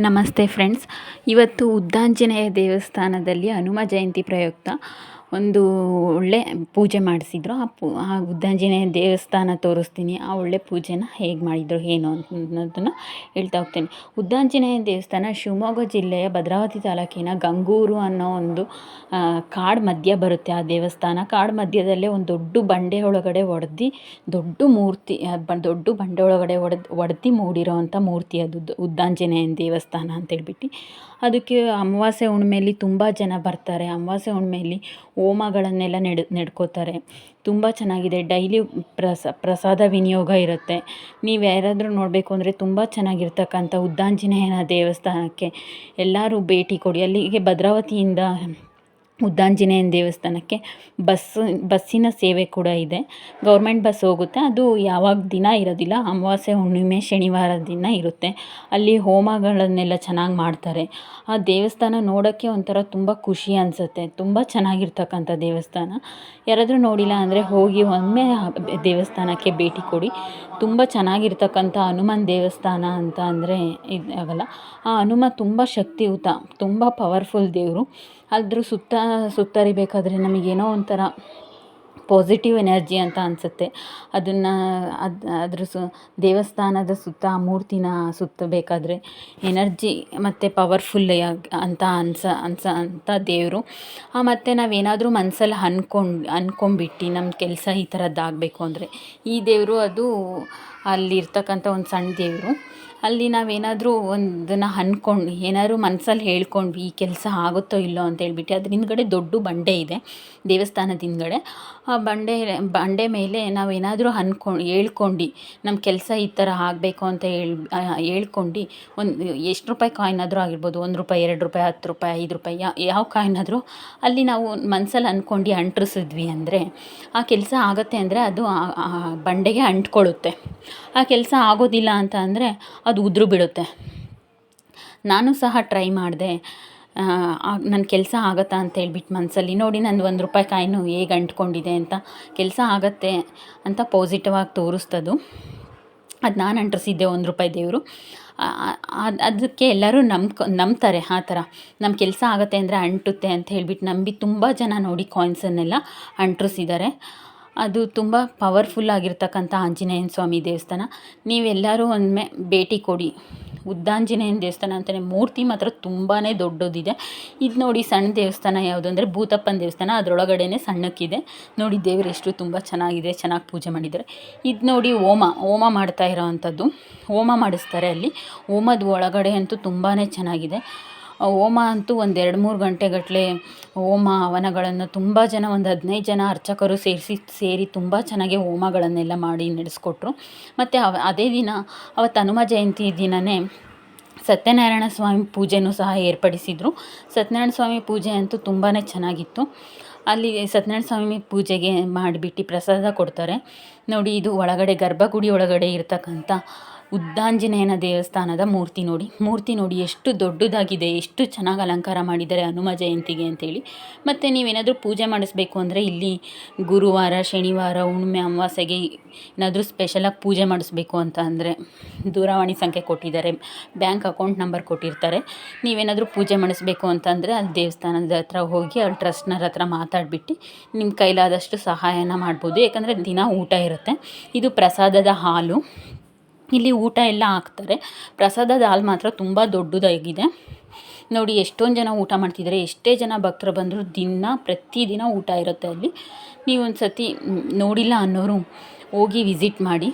ನಮಸ್ತೆ ಫ್ರೆಂಡ್ಸ್. ಇವತ್ತು ಉದ್ದಾಂಜನೇಯ ದೇವಸ್ಥಾನದಲ್ಲಿ ಹನುಮ ಜಯಂತಿ ಪ್ರಯುಕ್ತ. ಒಂದು ಒಳ್ಳೆ ಪೂಜೆ ಮಾಡಿಸಿದ್ರು. ಆ ಪೂ, ಆ ಉದ್ದಾಂಜನೇಯ ದೇವಸ್ಥಾನ ತೋರಿಸ್ತೀನಿ. ಆ ಒಳ್ಳೆ ಪೂಜೆನ ಹೇಗೆ ಮಾಡಿದರು, ಏನು ಅನ್ನೋದನ್ನು ಹೇಳ್ತಾ ಹೋಗ್ತೀನಿ. ಉದ್ದಾಂಜನೇಯ ದೇವಸ್ಥಾನ ಶಿವಮೊಗ್ಗ ಜಿಲ್ಲೆಯ ಭದ್ರಾವತಿ ತಾಲೂಕಿನ ಗಂಗೂರು ಅನ್ನೋ ಒಂದು ಕಾಡು ಮಧ್ಯ ಬರುತ್ತೆ. ಆ ದೇವಸ್ಥಾನ ಕಾಡು ಮಧ್ಯದಲ್ಲೇ ಒಂದು ದೊಡ್ಡ ಬಂಡೆ ಒಳಗಡೆ ಒಡೆದು, ದೊಡ್ಡ ಮೂರ್ತಿ ದೊಡ್ಡ ಬಂಡೆ ಒಳಗಡೆ ಒಡೆದು ಒಡೆದು ಮೂಡಿರೋವಂಥ ಮೂರ್ತಿ ಅದು ಉದ್ದಾಂಜನೇಯನ ದೇವಸ್ಥಾನ ಅಂತೇಳ್ಬಿಟ್ಟು ಅದಕ್ಕೆ ಅಮಾವಾಸ್ಯೆ ಹುಣ್ಮೆಯಲ್ಲಿ ತುಂಬ ಜನ ಬರ್ತಾರೆ. ಅಮಾವಾಸ್ಯೆ ಹುಣ್ಮೆಲಿ ಹೋಮಗಳನ್ನೆಲ್ಲ ನೆಡ್, ನೆಡ್ಕೋತಾರೆ. ತುಂಬ ಚೆನ್ನಾಗಿದೆ. ಡೈಲಿ ಪ್ರಸ, ಪ್ರಸಾದ ವಿನಿಯೋಗ ಇರುತ್ತೆ. ನೀವು ಯಾರಾದರೂ ನೋಡಬೇಕು ಅಂದರೆ ತುಂಬ ಚೆನ್ನಾಗಿರ್ತಕ್ಕಂಥ ಉದ್ದಾಂಜನೇಯನ ದೇವಸ್ಥಾನಕ್ಕೆ ಎಲ್ಲರೂ ಭೇಟಿ ಕೊಡಿ. ಅಲ್ಲಿಗೆ ಭದ್ರಾವತಿಯಿಂದ ಉದ್ದಾಂಜನೇಯನ ದೇವಸ್ಥಾನಕ್ಕೆ ಬಸ್ಸು ಬಸ್ಸಿನ ಸೇವೆ ಕೂಡ ಇದೆ. ಗೌರ್ಮೆಂಟ್ ಬಸ್ ಹೋಗುತ್ತೆ. ಅದು ಯಾವಾಗ ದಿನ ಇರೋದಿಲ್ಲ. ಅಮಾವಾಸ್ಯೆ, ಹುಣ್ಣಿಮೆ, ಶನಿವಾರ ದಿನ ಇರುತ್ತೆ. ಅಲ್ಲಿ ಹೋಮಗಳನ್ನೆಲ್ಲ ಚೆನ್ನಾಗಿ ಮಾಡ್ತಾರೆ. ಆ ದೇವಸ್ಥಾನ ನೋಡೋಕ್ಕೆ ಒಂಥರ ತುಂಬ ಖುಷಿ ಅನಿಸುತ್ತೆ. ತುಂಬ ಚೆನ್ನಾಗಿರ್ತಕ್ಕಂಥ ದೇವಸ್ಥಾನ. ಯಾರಾದರೂ ನೋಡಿಲ್ಲ ಅಂದರೆ ಹೋಗಿ ಒಮ್ಮೆ ದೇವಸ್ಥಾನಕ್ಕೆ ಭೇಟಿ ಕೊಡಿ. ತುಂಬ ಚೆನ್ನಾಗಿರ್ತಕ್ಕಂಥ ಹನುಮಾನ್ ದೇವಸ್ಥಾನ ಅಂತ ಅಂದರೆ ಇದು ಆಗಲ್ಲ. ಆ ಹನುಮ ತುಂಬ ಶಕ್ತಿಯುತ, ತುಂಬ ಪವರ್ಫುಲ್ ದೇವರು. ಅದ್ರ ಸುತ್ತ, ಸುತ್ತರಿಬೇಕಾದ್ರೆ ನಮಗೇನೋ ಒಂಥರ ಪಾಸಿಟಿವ್ ಎನರ್ಜಿ ಅಂತ ಅನಿಸುತ್ತೆ. ಅದನ್ನು, ಅದು, ಅದ್ರ ಸು, ದೇವಸ್ಥಾನದ ಸುತ್ತ ಆ ಮೂರ್ತಿನ ಸುತ್ತಬೇಕಾದ್ರೆ ಎನರ್ಜಿ ಮತ್ತು ಪವರ್ಫುಲ್ ಅಂತ ಅನ್ಸ ಅನ್ಸ, ಅಂತ ದೇವರು. ಮತ್ತು ನಾವೇನಾದರೂ ಮನಸ್ಸಲ್ಲಿ ಅನ್ಕೊಂಡು ಅನ್ಕೊಂಬಿಟ್ಟು ನಮ್ಮ ಕೆಲಸ ಈ ಥರದ್ದಾಗಬೇಕು ಅಂದರೆ ಈ ದೇವರು ಅದು ಅಲ್ಲಿರ್ತಕ್ಕಂಥ ಒಂದು ಸಣ್ಣ ದೇವರು. ಅಲ್ಲಿ ನಾವೇನಾದರೂ ಒಂದನ್ನು ಅನ್ಕೊಂಡು ಏನಾದ್ರು ಮನ್ಸಲ್ಲಿ ಹೇಳ್ಕೊಂಡ್ವಿ, ಈ ಕೆಲಸ ಆಗುತ್ತೋ ಇಲ್ಲೋ ಅಂತ ಹೇಳ್ಬಿಟ್ಟು ಅದ್ರ ಹಿಂದ್ಗಡೆ ದೊಡ್ಡ ಬಂಡೆ ಇದೆ, ದೇವಸ್ಥಾನದ ಹಿಂದ್ಗಡೆ. ಆ ಬಂಡೆ ಬಂಡೆ ಮೇಲೆ ನಾವೇನಾದರೂ ಅನ್ಕೊಂಡು ಹೇಳ್ಕೊಂಡು ನಮ್ಮ ಕೆಲಸ ಈ ಥರ ಆಗಬೇಕು ಅಂತ ಹೇಳ್ ಹೇಳ್ಕೊಂಡು, ಒಂದು ಎಷ್ಟು ರೂಪಾಯಿ ಕಾಯಿನ್ ಆದರೂ ಆಗಿರ್ಬೋದು, ಒಂದು ರೂಪಾಯಿ, ಎರಡು ರೂಪಾಯಿ, ಹತ್ತು ರೂಪಾಯಿ, ಐದು ರೂಪಾಯಿ ಯಾವ ಕಾಯಿನ್ ಆದರೂ ಅಲ್ಲಿ ನಾವು ಮನ್ಸಲ್ಲಿ ಅಂದ್ಕೊಂಡು ಅಂಟಿಸಿದ್ವಿ ಅಂದರೆ, ಆ ಕೆಲಸ ಆಗುತ್ತೆ ಅಂದರೆ ಅದು ಬಂಡೆಗೆ ಅಂಟ್ಕೊಳ್ಳುತ್ತೆ. ಆ ಕೆಲಸ ಆಗೋದಿಲ್ಲ ಅಂತ ಅಂದರೆ ಅದು ಉದುರು ಬಿಡುತ್ತೆ. ನಾನು ಸಹ ಟ್ರೈ ಮಾಡಿದೆ. ನನ್ನ ಕೆಲಸ ಆಗುತ್ತಾ ಅಂತ ಹೇಳ್ಬಿಟ್ಟು ಮನಸ್ಸಲ್ಲಿ ನೋಡಿ ನಾನು ಒಂದು ರೂಪಾಯಿ ಕಾಯಿನೂ ಹೇಗೆ ಅಂಟ್ಕೊಂಡಿದೆ ಅಂತ, ಕೆಲಸ ಆಗುತ್ತೆ ಅಂತ ಪಾಸಿಟಿವ್ ಆಗಿ ತೋರಿಸ್ತದು. ಅದು ನಾನು ಅಂಟಿಸಿದ್ದೆ ಒಂದು ರೂಪಾಯಿ ದೇವರು. ಅದಕ್ಕೆ ಎಲ್ಲರೂ ನಂಬ್ಕೊ, ನಂಬ್ತಾರೆ ಆ ಥರ. ನಮ್ಮ ಕೆಲಸ ಆಗುತ್ತೆ ಅಂದರೆ ಅಂಟುತ್ತೆ ಅಂತ ಹೇಳ್ಬಿಟ್ಟು ನಂಬಿ ತುಂಬ ಜನ ನೋಡಿ ಕಾಯಿನ್ಸನ್ನೆಲ್ಲ ಅಂಟಿಸಿದ್ದಾರೆ ಅದು ತುಂಬ ಪವರ್ಫುಲ್ ಆಗಿರ್ತಕ್ಕಂಥ ಆಂಜನೇಯನ ಸ್ವಾಮಿ ದೇವಸ್ಥಾನ. ನೀವೆಲ್ಲರೂ ಒಮ್ಮೆ ಭೇಟಿ ಕೊಡಿ. ಉದ್ದಾಂಜನೇಯನ ದೇವಸ್ಥಾನ ಅಂತಲೇ ಮೂರ್ತಿ ಮಾತ್ರ ತುಂಬಾ ದೊಡ್ಡದಿದೆ. ಇದು ನೋಡಿ ಸಣ್ಣ ದೇವಸ್ಥಾನ ಯಾವುದು ಅಂದರೆ ಭೂತಪ್ಪನ ದೇವಸ್ಥಾನ. ಅದರೊಳಗಡೆನೆ ಸಣ್ಣಕ್ಕಿದೆ. ನೋಡಿ ದೇವರು ಎಷ್ಟು ತುಂಬ ಚೆನ್ನಾಗಿದೆ, ಚೆನ್ನಾಗಿ ಪೂಜೆ ಮಾಡಿದ್ದಾರೆ. ಇದು ನೋಡಿ ಹೋಮ. ಹೋಮ ಮಾಡ್ತಾ ಇರೋವಂಥದ್ದು. ಹೋಮ ಮಾಡಿಸ್ತಾರೆ ಅಲ್ಲಿ. ಹೋಮದ ಒಳಗಡೆ ಅಂತೂ ತುಂಬಾ ಚೆನ್ನಾಗಿದೆ. ಹೋಮ ಅಂತೂ ಒಂದು ಎರಡು ಮೂರು ಗಂಟೆಗಟ್ಟಲೆ ಹೋಮ ಹವನಗಳನ್ನು ತುಂಬ ಜನ, ಒಂದು ಹದಿನೈದು ಜನ ಅರ್ಚಕರು ಸೇರಿಸಿ, ಸೇರಿ ತುಂಬ ಚೆನ್ನಾಗಿ ಹೋಮಗಳನ್ನೆಲ್ಲ ಮಾಡಿ ನಡೆಸ್ಕೊಟ್ರು. ಮತ್ತು ಅವ, ಅದೇ ದಿನ ಅವತ್ತು ಹನುಮ ಜಯಂತಿ ದಿನವೇ ಸತ್ಯನಾರಾಯಣ ಸ್ವಾಮಿ ಪೂಜೆನೂ ಸಹ ಏರ್ಪಡಿಸಿದರು. ಸತ್ಯನಾರಾಯಣ ಸ್ವಾಮಿ ಪೂಜೆ ಅಂತೂ ತುಂಬಾ ಚೆನ್ನಾಗಿತ್ತು. ಅಲ್ಲಿ ಸತ್ಯನಾರಾಯಣ ಸ್ವಾಮಿ ಪೂಜೆಗೆ ಮಾಡಿಬಿಟ್ಟು ಪ್ರಸಾದ ಕೊಡ್ತಾರೆ. ನೋಡಿ, ಇದು ಒಳಗಡೆ ಗರ್ಭಗುಡಿ ಒಳಗಡೆ ಇರ್ತಕ್ಕಂಥ ಉದ್ದಾಂಜನೇಯನ ದೇವಸ್ಥಾನದ ಮೂರ್ತಿ ನೋಡಿ. ಮೂರ್ತಿ ನೋಡಿ ಎಷ್ಟು ದೊಡ್ಡದಾಗಿದೆ, ಎಷ್ಟು ಚೆನ್ನಾಗಿ ಅಲಂಕಾರ ಮಾಡಿದ್ದಾರೆ ಹನುಮ ಜಯಂತಿಗೆ ಅಂತೇಳಿ. ಮತ್ತು ನೀವೇನಾದರೂ ಪೂಜೆ ಮಾಡಿಸ್ಬೇಕು ಅಂದರೆ ಇಲ್ಲಿ ಗುರುವಾರ, ಶನಿವಾರ ಹುಣ್ಮೆ ಅಮಾವಾಸ್ಯೆಗೆ ಏನಾದರೂ ಸ್ಪೆಷಲಾಗಿ ಪೂಜೆ ಮಾಡಿಸ್ಬೇಕು ಅಂತ ಅಂದರೆ ದೂರವಾಣಿ ಸಂಖ್ಯೆ ಕೊಟ್ಟಿದ್ದಾರೆ. ಬ್ಯಾಂಕ್ ಅಕೌಂಟ್ ನಂಬರ್ ಕೊಟ್ಟಿರ್ತಾರೆ. ನೀವೇನಾದರೂ ಪೂಜೆ ಮಾಡಿಸ್ಬೇಕು ಅಂತಂದರೆ ಅಲ್ಲಿ ದೇವಸ್ಥಾನದ ಹತ್ರ ಹೋಗಿ ಅಲ್ಲಿ ಟ್ರಸ್ಟ್ನರ ಹತ್ರ ಮಾತಾಡಿಬಿಟ್ಟು ನಿಮ್ಮ ಕೈಲಾದಷ್ಟು ಸಹಾಯನ ಮಾಡ್ಬೋದು. ಯಾಕಂದರೆ ದಿನ ಊಟ ಇರುತ್ತೆ. ಇದು ಪ್ರಸಾದದ ಹಾಲು. ಇಲ್ಲಿ ಊಟ ಎಲ್ಲ ಹಾಕ್ತಾರೆ. ಪ್ರಸಾದದ ಹಾಲು ಮಾತ್ರ ತುಂಬ ದೊಡ್ಡದಾಗಿದೆ. ನೋಡಿ, ಎಷ್ಟೊಂದು ಜನ ಊಟ ಮಾಡ್ತಿದ್ದಾರೆ ಎಷ್ಟೇ ಜನ ಭಕ್ತರು ಬಂದರೂ ದಿನ ಪ್ರತಿದಿನ ಊಟ ಇರುತ್ತೆ ಅಲ್ಲಿ. ನೀವು ಒಂದು ಸತಿ ನೋಡಿಲ್ಲ ಅನ್ನೋರು ಹೋಗಿ ವಿಸಿಟ್ ಮಾಡಿ.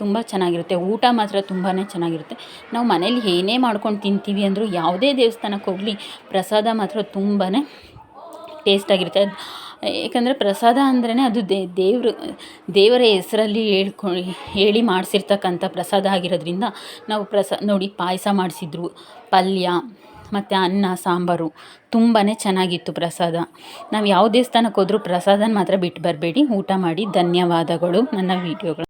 ತುಂಬ ಚೆನ್ನಾಗಿರುತ್ತೆ. ಊಟ ಮಾತ್ರ ತುಂಬಾ ಚೆನ್ನಾಗಿರುತ್ತೆ. ನಾವು ಮನೇಲಿ ಏನೇ ಮಾಡ್ಕೊಂಡು ತಿಂತೀವಿ ಅಂದರೂ ಯಾವುದೇ ದೇವಸ್ಥಾನಕ್ಕೆ ಹೋಗಲಿ ಪ್ರಸಾದ ಮಾತ್ರ ತುಂಬಾ ಟೇಸ್ಟಾಗಿರುತ್ತೆ ಏಕೆಂದರೆ ಪ್ರಸಾದ ಅಂದ್ರೇ ಅದು ದೇವರು, ದೇವರ ಹೆಸರಲ್ಲಿ ಹೇಳ್ಕೊ, ಹೇಳಿ ಮಾಡಿಸಿರ್ತಕ್ಕಂಥ ಪ್ರಸಾದ ಆಗಿರೋದ್ರಿಂದ ನಾವು ಪ್ರಸಾ, ನೋಡಿ ಪಾಯಸ ಮಾಡಿಸಿದ್ರು, ಪಲ್ಯ, ಮತ್ತು ಅನ್ನ, ಸಾಂಬಾರು ತುಂಬಾ ಚೆನ್ನಾಗಿತ್ತು ಪ್ರಸಾದ. ನಾವು ಯಾವ ದೇವಸ್ಥಾನಕ್ಕೆ ಹೋದರೂ ಪ್ರಸಾದನ ಮಾತ್ರ ಬಿಟ್ಟು ಬರಬೇಡಿ. ಊಟ ಮಾಡಿ ಧನ್ಯವಾದಗಳು. ನನ್ನ ವೀಡಿಯೋಗಳು.